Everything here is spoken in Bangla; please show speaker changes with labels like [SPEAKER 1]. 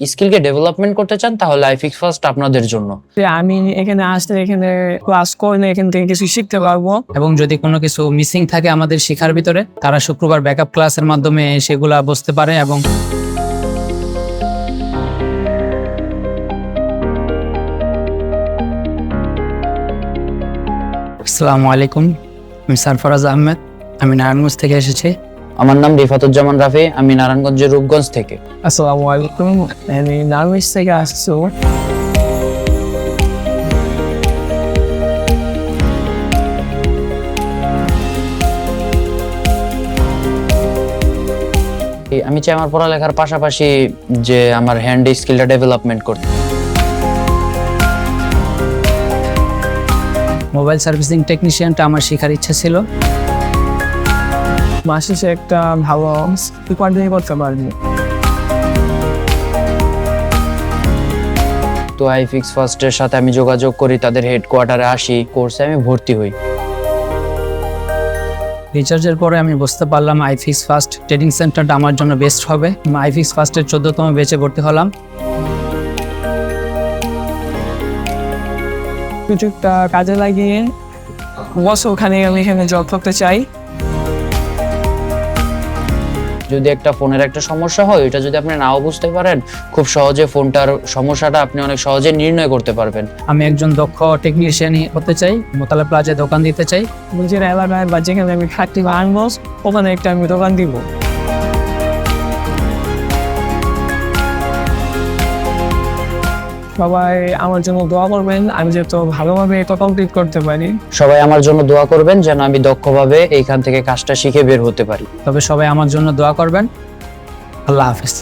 [SPEAKER 1] স্কিলকে ডেভেলপমেন্ট করতে চান তাহলে আইফিক্স ফার্স্ট আপনাদের জন্য।
[SPEAKER 2] আমি এখানে আসলে এখানে ক্লাস করলে এখান থেকে কিছু শিখতে পারব।
[SPEAKER 3] এবং যদি কোনো কিছু মিসিং থাকে আমাদের শেখার ভিতরে তারা শুক্রবার ব্যাকআপ ক্লাসের মাধ্যমে সেগুলা বুঝতে পারে এবং আসসালামু আলাইকুম আমি সারফরাজ আহমেদ আমি নারায়ণগঞ্জ থেকে এসেছি।
[SPEAKER 1] আমার নাম রিফাতুজ্জামান রাফি আমি নারায়ণগঞ্জের রূপগঞ্জ থেকে।
[SPEAKER 2] আসসালামু আলাইকুম আমি নার্মিস থেকে আসছো।
[SPEAKER 1] আমি চাই আমার পড়ালেখার পাশাপাশি যে আমার হ্যান্ড স্কিলটা ডেভেলপমেন্ট করতে।
[SPEAKER 3] মোবাইল সার্ভিসিং টেকনিশিয়ানটা আমার শেখার ইচ্ছা ছিল।
[SPEAKER 2] মাসে সে একটা ভালো উপার্জন করতে পারব।
[SPEAKER 1] তো আইফিক্স ফার্স্টের সাথে আমি যোগাযোগ করি তাদের হেডকোয়ার্টারে আসি কোর্সে আমি ভর্তি হই।
[SPEAKER 3] রিচার্জের পরে আমি বুঝতে পারলাম আইফিক্স ফার্স্ট ট্রেডিং সেন্টারটা আমার জন্য বেস্ট হবে। আইফিক্স ফার্স্টের চোদ্দতম বেচে ভর্তি হলাম।
[SPEAKER 2] সুযোগটা কাজে লাগিয়ে বছর ওখানে আমি এখানে জব করতে চাই।
[SPEAKER 1] যদি একটা ফোনের একটা সমস্যা হয় ওইটা যদি আপনি নাও বুঝতে পারেন, খুব সহজে ফোনটার সমস্যাটা আপনি অনেক সহজে নির্ণয় করতে পারবেন।
[SPEAKER 3] আমি একজন দক্ষ টেকনিশিয়ান হতে চাই, মোতালা প্লাজে দোকান দিতে চাই।
[SPEAKER 2] বলছি এবার বাজে আমি ফ্যাক্টরি আনব ওখানে একটা আমি দোকান দিব। সবাই আমার জন্য দোয়া করবেন। আমি যেহেতু ভালোভাবে এটা কমপ্লিট করতে পারি।
[SPEAKER 1] সবাই আমার জন্য দোয়া করবেন যেন আমি দক্ষভাবে এইখান থেকে কাজটা শিখে বের হতে পারি।
[SPEAKER 3] তবে সবাই আমার জন্য দোয়া করবেন। আল্লাহ হাফিজ।